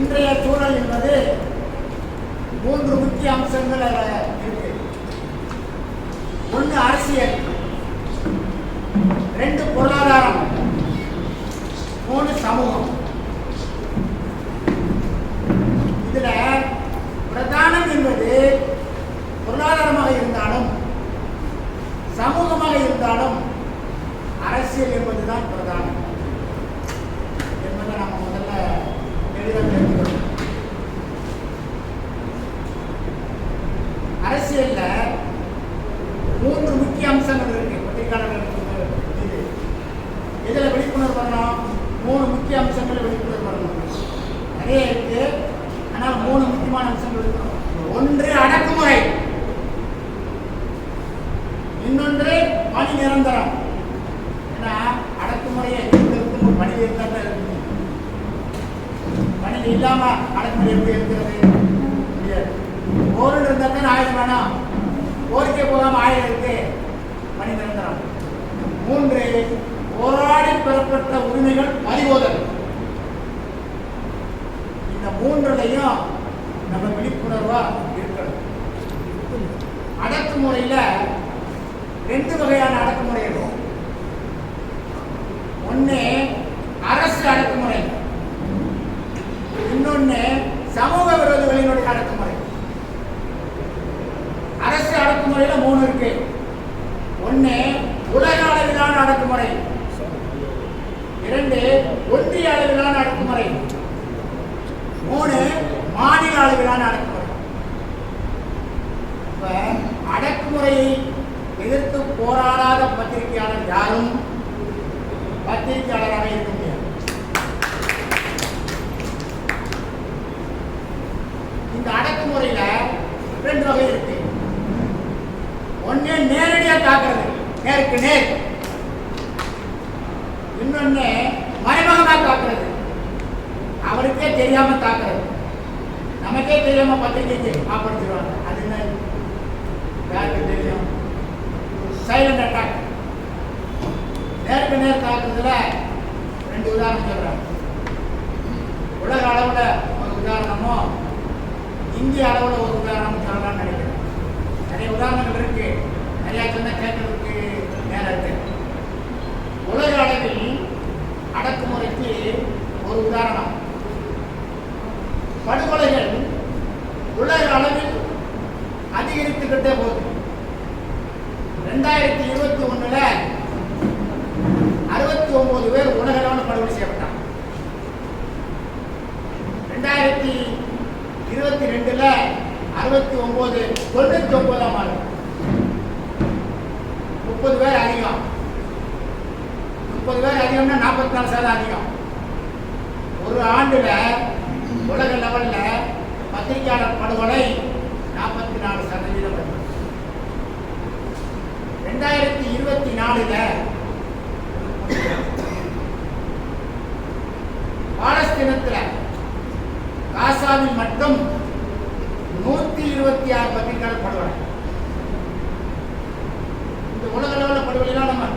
இன்றைய சூழல் என்பது மூன்று முக்கிய அம்சங்கள் அதில் இருக்கு. ஒன்று அரசியல் ரெண்டு பொருளாதாரம் மூணு சமூகம். இதுல பிரதானம் என்பது பொருளாதாரமாக இருந்தாலும் சமூகமாக இருந்தாலும் அரசியல் என்பதுதான் பிரதானம். என்பதை நம்ம முதல்ல தெளிவாக தெரிஞ்சுக்கணும் அரசியல்ல மூன்று முக்கிய அம்சங்கள் இருக்கு. பத்திரிகையாளர்களுக்கு இது. இதுல விழிப்புணர்வு வரணும்? மூணு முக்கிய அம்சங்களை விழிப்புணர்வு பண்ணணும் நிறைய இருக்கு. ஆனால் மூணு முக்கியமான அம்சங்கள் இருக்கணும். ஒன்று அடக்குமுறை. இன்னொன்று பணி நிரந்தரம். ஏன்னா அடக்குமுறையை எதிர்க்கிறதுக்கு பணி இருந்தால் தான் பணி இல்லாம அடக்குமுறை எப்படி இருக்கிறது? முடியாது போரில் இருந்தால் தான் ஆயுதம் வேணாம் கோரிக்கை போகாம ஆயுதம் இருக்கு. மணி நிரந்தரம். மூன்று போராடி பெறப்பட்ட உரிமைகள் பறிபோதல். இந்த மூன்றுலையும் நம்ம விழிப்புணர்வா இருக்கணும். அடக்குமுறையில ரெண்டு வகையான அடக்குமுறை இருக்கும். ஒன்று அரசு அடக்குமுறை இன்னொன்னு சமூக விரோதிகளினுடைய அடக்குமுறை அரசு அடக்குமுறையில மூணு இருக்கு. ஒன்னு உலக அளவிலான அடக்குமுறை. இரண்டு ஒன்றிய அளவிலான அடக்குமுறை. மூணு மாநில அளவிலான அடக்குமுறை. இப்ப அடக்குமுறையை எதிர்த்து போராடாத பத்திரிகையாளர் யாரும் பத்திரிகையாளராக இருக்க முடியாது. இந்த அடக்குமுறையில ரெண்டு வகை இருக்கு. ஒண்ணு நேரடியா தாக்குறது. நேருக்கு நேர். இன்னொன்னு மறைமுகமா தாக்குறது. அவருக்கே தெரியாம தாக்குறது. நமக்கே தெரியாம பத்திரிகைக்கு காப்பாற்றிடுவாங்க அது என்ன? யாருக்கு தெரியும்? சைலண்ட் அட்டாக் நேருக்கு நேர் தாக்குறதுல ரெண்டு உதாரணம் சொல்றாங்க உலக அளவுல ஒரு உதாரணமும் இந்திய அளவுல ஒரு உதாரணம் சொல்லலாம்னு நினைக்கிறேன். நிறைய உதாரணங்கள் இருக்கு. நிறைய சொன்ன கேட்கறதுக்கு நேரத்தில் உலக அளவில் அடக்குமுறைக்கு ஒரு உதாரணம். படுகொலை உலக அளவில் அதிகரித்துக்கிட்டே போகுது ரெண்டாயிரத்தி இருபத்தி ஒண்ணுல அறுபத்தி ஒன்பது பேர் உலக அளவில் படுகொலை செய்யப்பட்டாங்க ரெண்டாயிரத்தி இருபத்தி ரெண்டுல அறுபத்தி ஒன்பது தொண்ணூத்தி ஒன்பதாம் ஆண்டு முப்பது பேர் அதிகம் முப்பது பேர் அதிகம்னா நாற்பத்தி நாலு சதவீதம் அதிகம் ஒரு ஆண்டுல உலக லெவல்ல பத்திரிகையாளர் படுகொலை நாற்பத்தி நாலு சதவீதம் வருது. ரெண்டாயிரத்தி இருபத்தி நாலுல பாலஸ்தீனத்துல காசாவில் மட்டும் நூத்தி இருபத்தி ஆறு பத்திரிகையாளர் படுகொலை இந்த உலக அளவில் படுகொலைலாம் நம்ம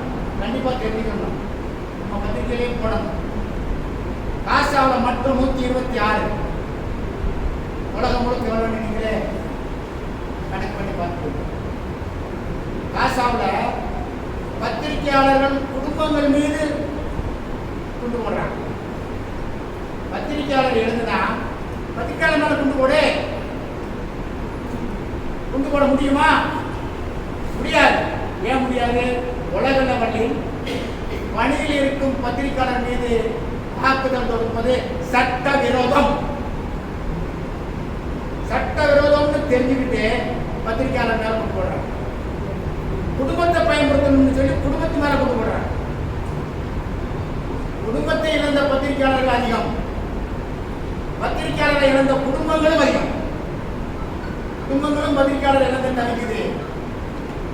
கண்டிப்பா தெரிஞ்சுக்கணும். நம்ம பத்திரிகையிலையும் போடணும். காசாவில் மட்டும் நூத்தி இருபத்தி ஆறு உலகம் முழுக்க எவ்வளவு நீங்களே கணக்கு பண்ணி பார்த்து காசாவில் பத்திரிகையாளர்கள் குடும்பங்கள் மீது கொண்டு போடுறாங்க. பத்திரிகையாளர் எழுதுனா பத்திரிகையாளர் மேல குண்டு போடு. கொண்டு போட முடியுமா? முடியாது. ஏன் முடியாது? உலக லெவலில் பணியில் இருக்கும் பத்திரிகையாளர் மீது தாக்குதல் தொடுப்பது சட்ட விரோதம் சட்ட விரோதம்னு தெரிஞ்சுக்கிட்டு பத்திரிகையாளர் மேல கொண்டு போடுறாங்க. குடும்பத்தை பயன்படுத்தணும்னு சொல்லி குடும்பத்து மேல கொண்டு போடுறாங்க. குடும்பத்தை இழந்த பத்திரிகையாளர்கள் அதிகம். பத்திரிகையாளரை இழந்த குடும்பங்களும் அதிகம். குடும்பங்களும் பத்திரிகையாளர் இழந்து தவிக்குது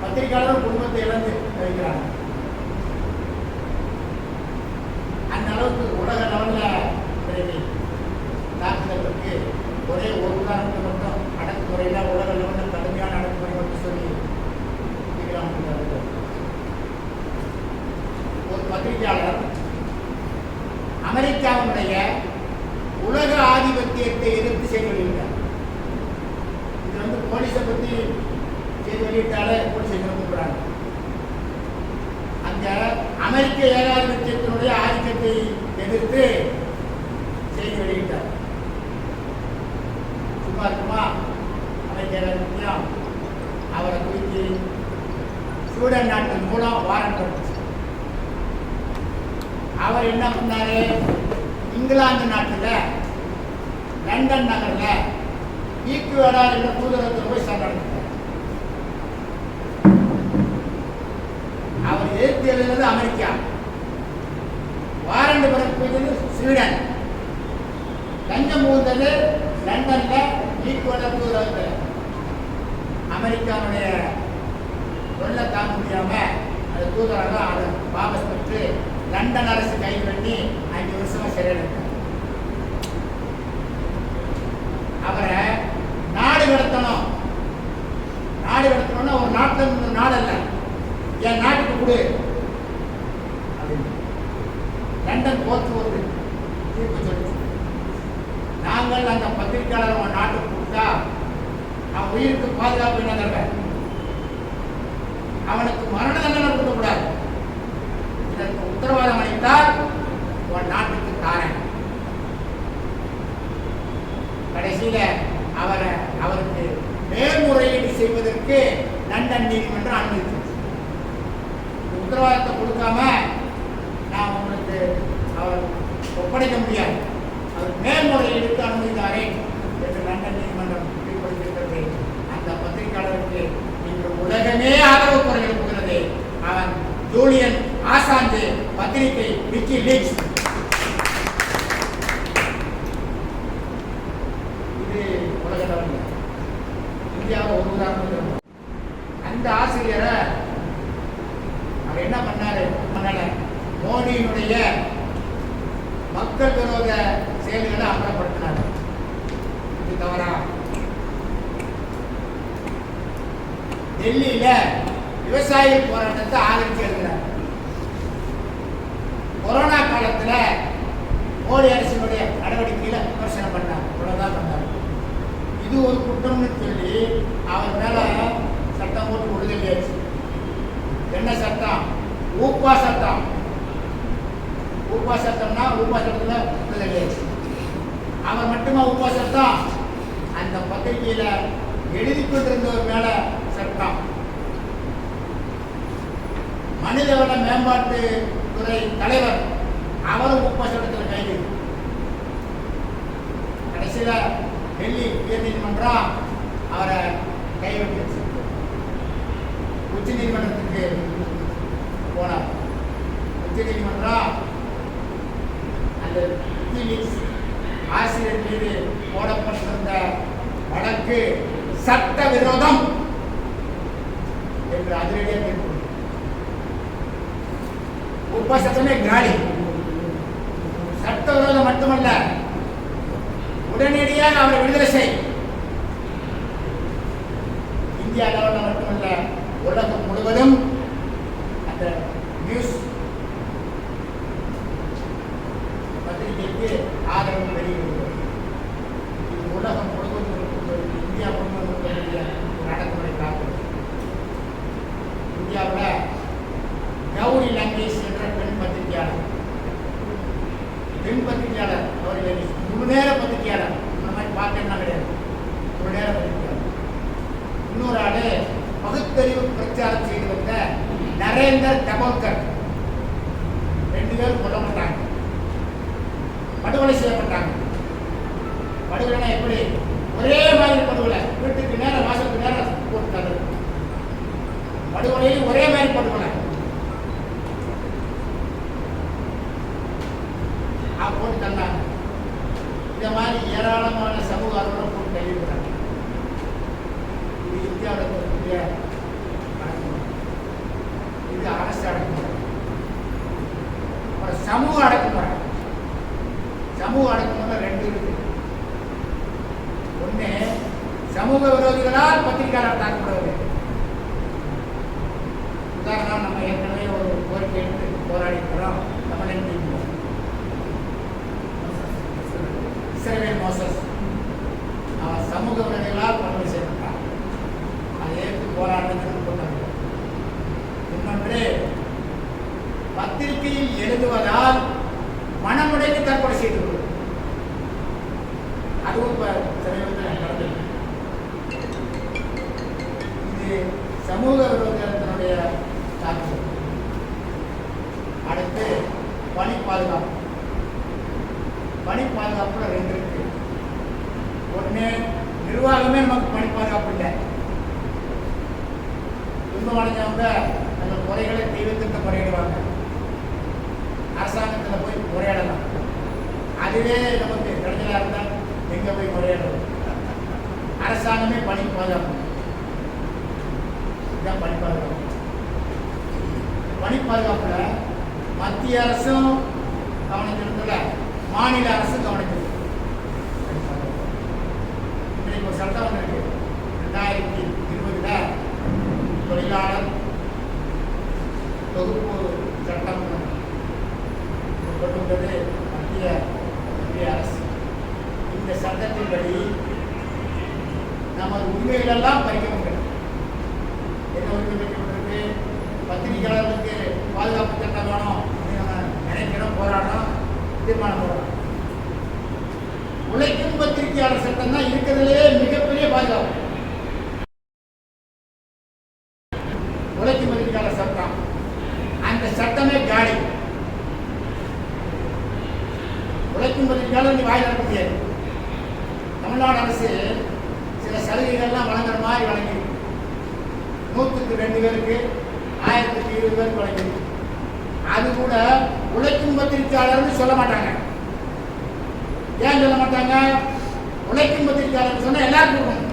பத்திரிகையாளரும் குடும்பத்தை இழந்து தவிக்கிறாங்க அந்த அளவுக்கு உலக லெவலில் இன்றைக்கு ஒரே ஒரு உதாரணத்தை மட்டும் அடக்குமுறையில் உலக லெவலில் கடுமையான அடக்குமுறை மட்டும் சொல்லி ஒரு பத்திரிகையாளர் அமெரிக்காவுடைய சத்தியத்தை எதிர்த்து செய்தி வெளியிட்டார் இது வந்து போலீஸை பத்தி செய்தி வெளியிட்டாலே போலீஸ் கூப்பிடுறாங்க அந்த அமெரிக்க ஏகாதிபத்தியத்தினுடைய ஆதிக்கத்தை எதிர்த்து செய்தி வெளியிட்டார். சும்மா இருக்குமா? அமெரிக்க ஏகாதிபத்தியம் அவரை குறித்து சூடன் நாட்டின் மூலம் வாரண்ட் வந்துச்சு அவர் என்ன பண்ணாரு? இங்கிலாந்து நாட்டுல லண்டன் நகர்ல ஈக்குவேடா என்ற தூதரத்தில் போய் சண்டை அவர் எதிர்த்து அமெரிக்கா. வாரண்டு பிறப்பித்தது ஸ்வீடன். லஞ்சம் புகுந்தது லண்டன்ல ஈக்குவேடா தூதரத்தில் அமெரிக்காவுடைய சொல்ல தாங்க முடியாம அது தூதராக அதை வாபஸ் பெற்று லண்டன் அரசு கைது பண்ணி அஞ்சு வருஷமா சிறையில் அவரை நாடு கடத்தணும். நாடு கடத்தணும்னா ஒரு நாட்டில் இருந்து நாடு அல்ல. என் நாட்டுக்கு கொடு. லண்டன் கோர்ட் ஒரு தீர்ப்பு சொல்லுச்சு நாங்கள் அந்த பத்திரிகையாளர் அவன் நாட்டுக்கு கொடுத்தா அவன் உயிருக்கு பாதுகாப்பு என்ன தருவேன்? அவனுக்கு மரண தண்டனை கொடுக்கக்கூடாது. இதற்கு உத்தரவாதம் அளித்தால் உன் நாட்டுக்கு தாரேன். கடைசியில அவரை அவருக்கு மேல்முறையீடு செய்வதற்கு லண்டன் நீதிமன்றம் அனுமதிச்சு உத்தரவாதத்தை கொடுக்காம நான் உங்களுக்கு அவர் ஒப்படைக்க முடியாது. அவர் மேல்முறையீடுக்கு அனுமதித்தாரே என்று லண்டன் நீதிமன்றம் தீர்ப்பளித்திருக்கிறது அந்த பத்திரிகையாளருக்கு இன்று உலகமே ஆதரவு குறை எழுப்புகிறது. அவன் ஜூலியன் ஆசாந்து பத்திரிகை விக்கி லீக்ஸ் இது உலக லெவலில் இந்தியாவில் ஒரு உதாரணம் சொல்லணும். அந்த ஆசிரியரை அவர் என்ன பண்ணாரு பண்ணல மோடியினுடைய மக்கள் விரோத செயல்களை அமலப்படுத்தினார் இது தவறா டெல்லியில விவசாய போராட்டத்தை ஆதரிச்சு எழுதினார் கொரோனா காலத்துல மோடி அரசினுடைய நடவடிக்கையில விமர்சனம் பண்ணார் இவ்வளவுதான் பண்ணார் இது ஒரு குற்றம்னு சொல்லி அவர் மேல சட்டம் போட்டு விடுதலையாச்சு என்ன சட்டம் சத்தம் சட்டம் ஊப்பா சட்டம்னா அவர் மட்டுமா ஊப்பா அந்த பத்திரிகையில எழுதி கொண்டிருந்தவர் மேல சட்டம் மனிதவள மேம்பாட்டு துறை தலைவர் அவரும் ஊப்பா சட்டத்தில் கைது கடைசியில டெல்லி உயர் நீதிமன்றம் அவரை கைவிட்டு உச்ச நீதிமன்றத்துக்கு போனார் உச்ச நீதிமன்றம் அந்த விக்கிலீக்ஸ் ஆசிரியர் மீது போடப்பட்டிருந்த வழக்கு சட்ட விரோதம் என்று அதிரடியாக தீர்ப்பு உப்ப காலி சட்ட விரோதம் மட்டுமல்ல உடனடியாக அவரை விடுதலை செய். இந்தியா லெவலில் மட்டுமல்ல உலகம் முழுவதும் கோரிக்கைக்கு ஆதரவு வெளியிடுகிறது இது உலகம் முழுவதும் இந்தியா முழுவதும் இருக்கக்கூடிய ஒரு நடைமுறை காக்கிறது இந்தியாவில் கௌரி லாங்குவேஜ் என்ற பெண் பத்திரிகையாளர் பெண் பத்திரிகையாளர் கௌரி லாங்குவேஜ் முழு நேர பத்திரிகையாளர் இந்த மாதிரி பார்த்தேன்னா கிடையாது ஒரு நேர பத்திரிகையாளர் இன்னொரு ஆடு பகுத்தறிவு பிரச்சாரம் செய்து வந்த நரேந்தர் தபோல்கர் படுகொலை செய்யப்பட்டாங்க. படுகொலைனா எப்படி? ஒரே மாதிரி படுகொலை. வீட்டுக்கு நேரம் வாசலுக்கு நேரம் போட்டுட்டாரு படுகொலையில் ஒரே மாதிரி படுகொலை. போட்டு தந்தாங்க இந்த மாதிரி ஏராளமான சமூக ஆர்வலர் போட்டு கைவிடுறாங்க இது இந்தியாவில் இருக்கக்கூடிய இது அரசு அடக்கம் சமூக அடக்கம் சமூக அடக்குமுறை ரெண்டு இருக்கு ஒண்ணு சமூக விரோதிகளால் பத்திரிகையாளர் தாக்கப்படுவது. உதாரணம் நம்ம ஏற்கனவே ஒரு கோரிக்கை எடுத்து போராடி இருக்கிறோம் நம்ம நினைக்கிறோம் இஸ்ரவேல் மோசஸ். அவன் சமூக விரோதிகளால் படுகொலை செய்யப்பட்டான் அதை ஏற்று போராடுறதுக்கு கொண்டாங்க இன்னொன்று பத்திரிகையில் எழுதுவதால் மனமுடைக்கு தற்கொலை செய்து கொள்வது அதுவும் இப்ப சமீபத்தில் நடந்தது இது சமூக விரோதத்தினுடைய தாக்குதல் அடுத்து பணி பாதுகாப்பு பணி பாதுகாப்புல ரெண்டு இருக்கு ஒண்ணு நிர்வாகமே நமக்கு பணி பாதுகாப்பு இல்லை. துன்பம் அடைஞ்சவங்க அந்த முறைகளை தெய்வத்திட்ட முறையிடுவாங்க. அரசாங்கத்தில் போய் முறையிடலாம். அதுவே நமக்கு கடைஞ்சலாக இருந்தால் எங்கே போய் முறையிடலாம் அரசாங்கமே பணி பாதுகாப்பு இதுதான் பணி பாதுகாப்பு பணி பாதுகாப்புல மத்திய அரசும் கவனிச்சிருந்தல மாநில அரசு கவனிக்கிறது இன்றைக்கு ஒரு சட்டம் வந்திருக்கு. ரெண்டாயிரத்தி இருபதுல தொழிலாளர் தொகுப்பு சட்டம் கொண்டு வந்தது மத்திய மத்திய அரசு. இந்த சட்டத்தின்படி நமது உரிமைகளெல்லாம் பறிக்கப்பட்டது. என்ன உரிமை பறிக்கப்பட்டிருக்கு பத்திரிகையாளர்களுக்கு பாதுகாப்பு சட்டம் வேணும் அப்படின்னு நம்ம நினைக்கிறோம் போராடுறோம். தீர்மானம் போடுறோம் உழைக்கும் பத்திரிகையாளர் சட்டம் தான் இருக்கிறதுலே மிகப்பெரிய பாதுகாப்பு. உழைக்கும் பத்திரிகையாளர் சட்டம். அந்த சட்டமே காலி. உழைக்கும் பத்திரிகையாளர் நீ வாய் நடக்க முடியாது. தமிழ்நாடு அரசு சில சலுகைகள்லாம் வழங்குற மாதிரி வழங்கியிருக்கு. நூற்றுக்கு ரெண்டு பேருக்கு ஆயிரத்துக்கு இருபது பேருக்கு வழங்கியிருக்கு. அது கூட உழைக்கும் பத்திரிகையாளர்னு சொல்ல மாட்டாங்க. ஏன் சொல்ல மாட்டாங்க? உழைக்கும் பத்திரிகையாளர் சொன்னா எல்லாருக்கும் கொடுக்கணும்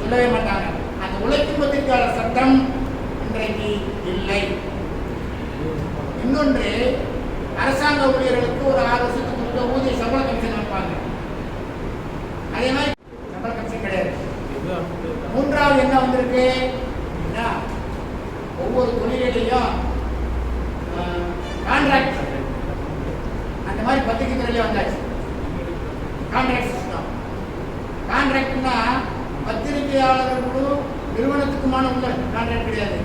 சொல்லவே மாட்டாங்க. அந்த உழைக்கும் பத்திரிகையாளர் சட்டம் இன்றைக்கு இல்லை. இன்னொன்று அரசாங்க ஊழியர்களுக்கு ஒரு ஆறு வருஷத்துக்கு முன்பு ஊதிய சம்பள கமிஷன் வைப்பாங்க. அதே மாதிரி சம்பள கமிஷன் கிடையாது. மூன்றாவது என்ன வந்திருக்கு? தொழிலையும் கான்ட்ராக்ட் அந்த மாதிரி பத்திரிகை துறையிலே வந்தாச்சு கான்ட்ராக்ட் சிஸ்டம் கான்ட்ராக்ட்னா பத்திரிகையாளர்களும் நிறுவனத்துக்குமான உள்ள கான்ட்ராக்ட் கிடையாது.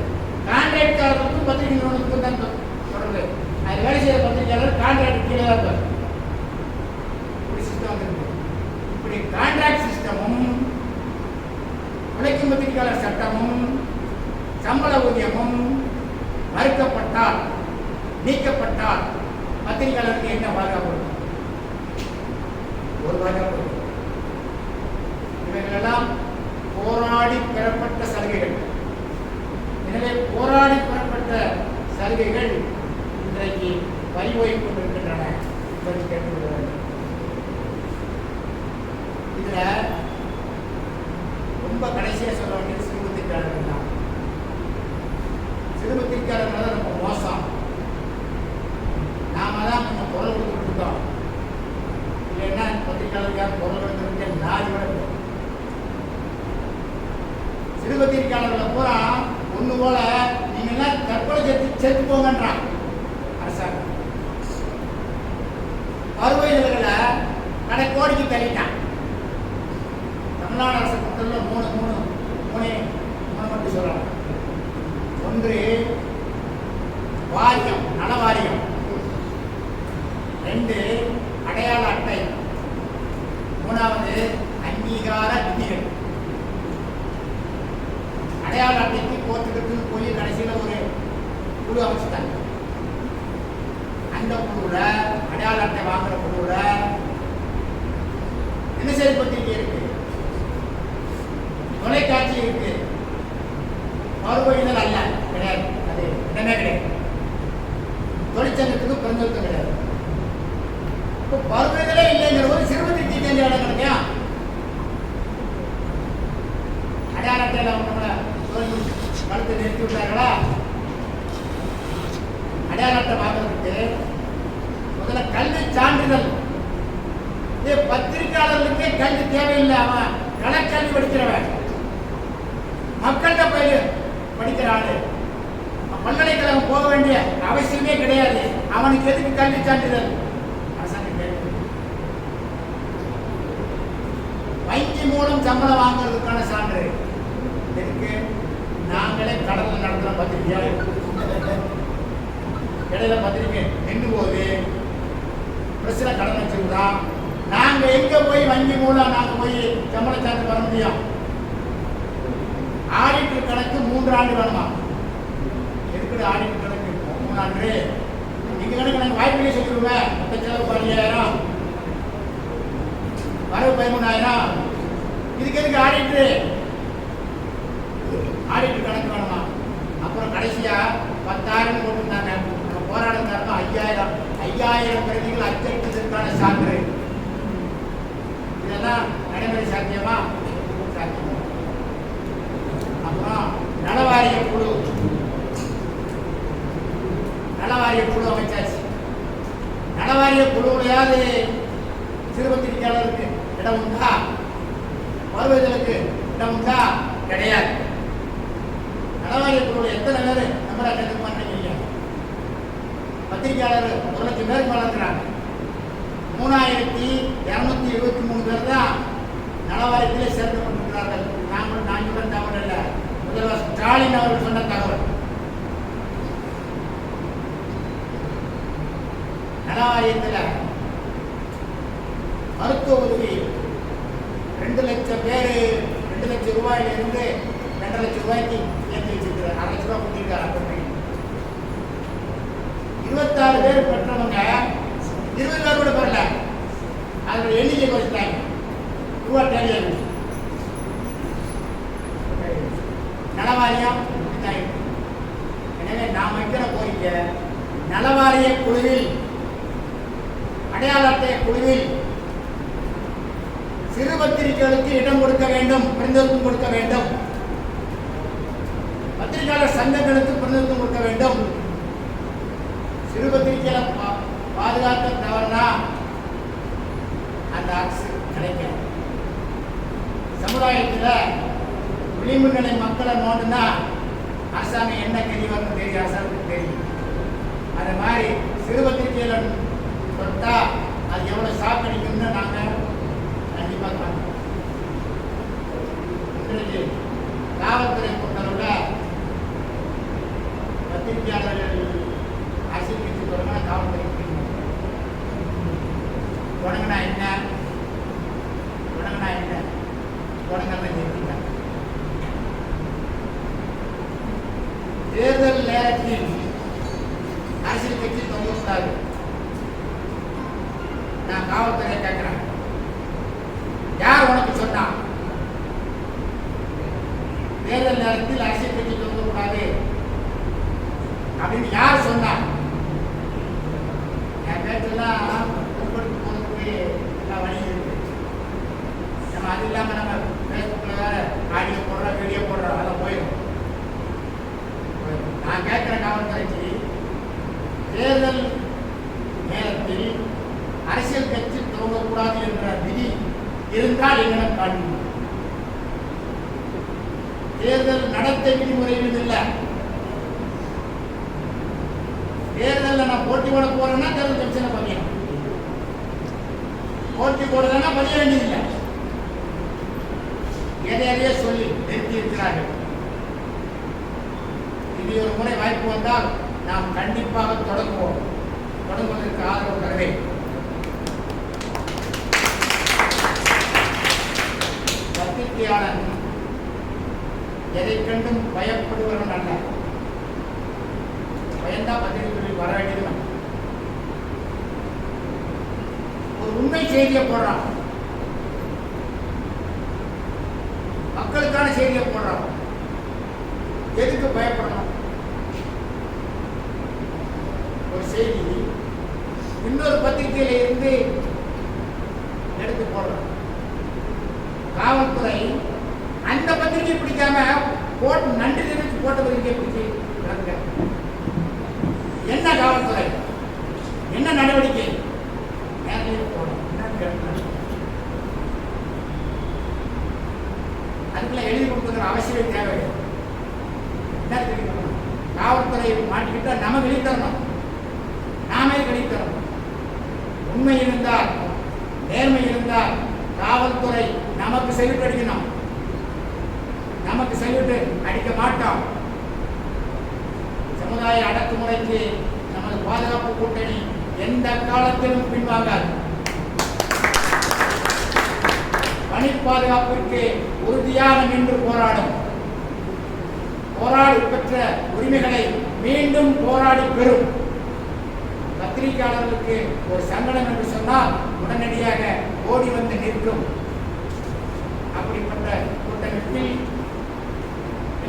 கான்ட்ராக்டாளர்களுக்கும் பத்திரிகை நிறுவனத்துக்கும் தான் தொ- தொடர்பு அது வேலை செய்யற பத்திரிகையாளர் கான்ட்ராக்ட் கீழே தான் இருப்பார். இப்படி சிஸ்டம் இருக்கு இப்படி கான்ட்ராக்ட் சிஸ்டமும் உழைக்கும் பத்திரிகையாளர் சட்டமும் சம்பள ஊதியமும் மறுக்கப்பட்டால் நீக்கப்பட்டால் பத்திரிகையாளருக்கு என்ன பாதுகாப்பு இருக்கும்? ஒரு பாதுகாப்பு இருக்கும். இவைகளெல்லாம் போராடி பெறப்பட்ட சலுகைகள் எனவே போராடி பெறப்பட்ட சலுகைகள் இன்றைக்கு பறிபோய் கொண்டிருக்கின்றன என்பதை கேட்டுக்கொள்ள வேண்டும் இதுல ரொம்ப கடைசியா சொல்ல வேண்டியது தான் தான் சிறுபத்திரிக்கையாளர்கள் தான் ரொம்ப மோசம். நாம தான் கொஞ்சம் குரல் கொடுத்துட்டு இருக்கோம். இல்லைன்னா பத்திரிக்கையாளர்கள் குரல் கொடுத்துருக்க நாலு விட சிறுபத்திரிக்கையாளர்களை பூரா ஒண்ணு போல நீங்க எல்லாம் தற்கொலை சேர்த்து சேர்த்து போங்கன்றான் அரசாங்கம். பருவ இதழ்களை கடை கோடிக்கு தள்ளிட்டான். தமிழ்நாடு அரசு மூணு மூணு மூணு மூணு மட்டும் சொல்றாங்க. ஒன்று வாரியம் நலவாரியம் வாரியம் ரெண்டு அடையாள அட்டை மூணாவது அங்கீகார விதிகள் அடையாள அட்டைக்கு கோர்ட்டுக்கு போய் கடைசியில் ஒரு குழு அமைச்சிட்டாங்க அந்த குழுவில் அடையாள அட்டை வாங்குற குழுவில் தினசரி பத்திரிகை இருக்கு தொலைக்காட்சி இருக்கு மறுபடிதல் அல்ல கிடையாது அது இடமே கிடையாது தொழிற்சங்கத்துக்கு பிறந்ததுக்கும் கிடையாது இப்போ பருவங்களே இல்லைங்கிற போது சிறுபத்திரிக்கை தேர்ந்த இடம் கிடைக்கும் அடையாள அட்டையில் அவங்க தோல்வி கழுத்தை நிறுத்தி விட்டார்களா அடையாள அட்டை வாங்குறதுக்கு முதல்ல கல்வி சான்றிதழ். இது பத்திரிகையாளர்களுக்கே கல்வி தேவையில்லை. அவன் கணக்கல்வி படிக்கிறவன். மக்கள்கிட்ட போய் படிக்கிற ஆளு. பல்கலைக்கழகம் போக வேண்டிய அவசியமே கிடையாது. அவனுக்கு எதுக்கு கல்வி சான்றிதழ்? வங்கி மூலம் சம்பளம் வாங்குறதுக்கான சான்று. எதுக்கு? நாங்களே கடல்ல நடத்துற இருக்கும் இடையில பத்திரிக்கை நின்று போகுது பிரச்சனை கடன் வச்சிருந்தா நாங்க எங்க போய் வங்கி மூலம் நாங்க போய் சம்பள சான்று வர முடியும்? ஆடிட்டர் கணக்கு மூன்று ஆண்டு வேணுமா எதுக்கு ஆடிட்டர் கணக்கு? மூணு ஆண்டு. நீங்க கணக்கு நாங்க வாய்ப்பிலே சொல்லிடுவேன் மொத்த செலவு பதினஞ்சாயிரம் வரவு பதிமூணாயிரம். இதுக்கு எதுக்கு ஆடிட்டர் ஆடிட்டர் கணக்கு வேணுமா? அப்புறம் கடைசியா பத்தாயிரம் போட்டுருந்தாங்க. போராட்டம் போராட்டக்காரங்க ஐயாயிரம் ஐயாயிரம் பிரதிகள் அச்சடித்ததற்கான சான்று. இதெல்லாம் நடைமுறை சாத்தியமா? சாத்தியமா. அப்புறம் நலவாரிய குழு. நலவாரிய குழு அமைச்சாச்சு. நலவாரிய குழுவுலையாவது சிறுபத்திரிகையாளருக்கு இடம் உண்டா? வருவதற்கு இடம் உண்டா? கிடையாது. நலவாரிய குழுவில் எத்தனை பேர்? நம்ம கற்றுக்க மாட்டேங்கிறீங்க பத்திரிகையாளர் ஒரு லட்சம் பேருக்கு வளர்க்குறாங்க மூணாயிரத்தி இரநூத்தி எழுபத்தி மூணு பேர் தான் நலவாரியத்திலே சேர்க்கப்பட்டிருக்கிறார்கள். நாங்கள் நான் சொல்ல தகவல் இல்லை. முதல்வர் ஸ்டாலின் அவர்கள் சொன்ன தகவல். நலவாரியத்தில் மருத்துவ உதவி ரெண்டு லட்சம் பேர் ரெண்டு லட்சம் ரூபாயிலிருந்து ரெண்டு லட்சம் ரூபாய்க்கு ஏற்றி வச்சிருக்கிறார். அரை லட்ச ரூபாய் கொடுத்துருக்காரு அப்படி இருபத்தாறு பேர் பெற்றவங்க இருபது பேர் கூட பெறல. அதோட எண்ணிக்கை குறைச்சிட்டாங்க. ரூபா டேலியாக நலவாரியம் எனவே நாம் வைக்கிற கோரிக்கை நலவாரிய குழுவில் அடையாள அட்டை குழுவில் சிறு பத்திரிகைகளுக்கு இடம் கொடுக்க வேண்டும் பிரதிநிதித்துவம் கொடுக்க வேண்டும். பத்திரிகையாளர் சங்கங்களுக்கு பிரதிநிதித்துவம் கொடுக்க வேண்டும். சிறுபத்திரிகையில பா- பாதுகாக்க தவறுனா அந்த அரசு கிடைக்காது. சமுதாயத்தில் விளிம்பு நிலை மக்களை நோண்டுனா அரசாங்கம் என்ன கதி வரும்னு தெரியும் அரசாங்கத்துக்கு தெரியும். அது மாதிரி சிறுபத்திரிகையில் தொட்டா அது எவ்வளோ சாப்பிடிக்கும்னு நாங்கள் கண்டிப்பாக காவல்துறை பொறுத்தளவில் பத்திரிகையாளர்கள் அரசியல் கட்சி தொடங்கினா காவல்துறை தொடங்கினா என்ன தொடங்கினா என்ன தொடங்கல நிறுத்திட்டாங்க தேர்தல் நேரத்தில் அரசியல் கட்சி தொங்கக்கூடாது நான் காவல்துறை கேட்கிறேன் யார் உனக்கு சொன்னா தேர்தல் நேரத்தில் அரசியல் கட்சி தொங்கக்கூடாது அப்படின்னு யார் சொன்னார் என் பேச்செல்லாம் உங்களுக்கு போகிறதுக்கு எல்லா வழியும் இருக்கு. நம்ம அது இல்லாமல் நம்ம ஃபேஸ்புக்கில் வேற ஆடியோ போடுறோம் வீடியோ போடுறோம் அதெல்லாம் போயிடும். நான் கேட்குற காவல்துறைக்கு தேர்தல் நேரத்தில் அரசியல் கட்சி துவங்கக்கூடாது என்ற விதி இருந்தால் எங்களை காண்போம் தேர்தல் நடத்தை விதிமுறைகள் இல்லை. தேர்தலில் நான் போட்டி போட போறேன்னா தேர்தல் கமிஷனை பதியணும் போட்டி போடலைன்னா பதிய வேண்டியதில்லை. எதை சொல்லி நிறுத்தி இருக்கிறார்கள். இது ஒரு முறை வாய்ப்பு வந்தால் நாம் கண்டிப்பாக தொடங்குவோம். தொடங்குவதற்கு ஆதரவு தருவேன். பத்திரிகையாளர் எதை கண்டும் பயப்படுவவன் அல்ல. பயந்தா பத்திரிகைகளில் வர வேண்டியது நம்ம. ஒரு உண்மை செய்தியை போடுறான். மக்களுக்கான செய்தியை போடுறான். எதுக்கு பயப்படணும்? ஒரு செய்தி இன்னொரு பத்திரிகையில இருந்து எடுத்து போடுறான். காவல்துறை அந்த பத்திரிகை பிடிக்காம போட்டு நன்றி தெரிவித்து போட்ட பத்திரிகை பிடிச்சி என்ன காவல்துறை என்ன நடவடிக்கை? அதுக்குள்ள எழுதி கொடுக்குற அவசியம் தேவையில்லை. என்ன காவல்துறை மாட்டிக்கிட்டா நம்ம வெளித்தரணும். நாமே வெளித்தரணும். உண்மை இருந்தால் நேர்மை இருந்தால் காவல்துறை நமக்கு செல்யூட் நமக்கு செல்யூட் அடிக்க மாட்டோம். சமுதாய அடக்குமுறைக்கு நமது பாதுகாப்பு கூட்டணி எந்த காலத்திலும் பின்வாங்காது. பணி பாதுகாப்பிற்கு உறுதியாக நின்று போராடும். போராடி பெற்ற உரிமைகளை மீண்டும் போராடி பெறும். பத்திரிகையாளர்களுக்கு ஒரு சங்கடம் என்று சொன்னால் உடனடியாக ஓடி வந்து நிற்கும்.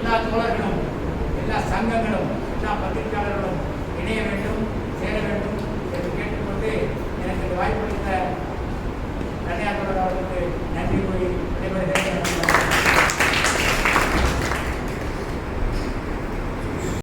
எல்லா தோழர்களும் எல்லா சங்கங்களும் எல்லா பத்திரிகையாளர்களும் இணைய வேண்டும் சேர வேண்டும் என்று கேட்டுக்கொண்டு எனக்கு இந்த வாய்ப்பளித்த தனியார் அவர்களுக்கு நன்றி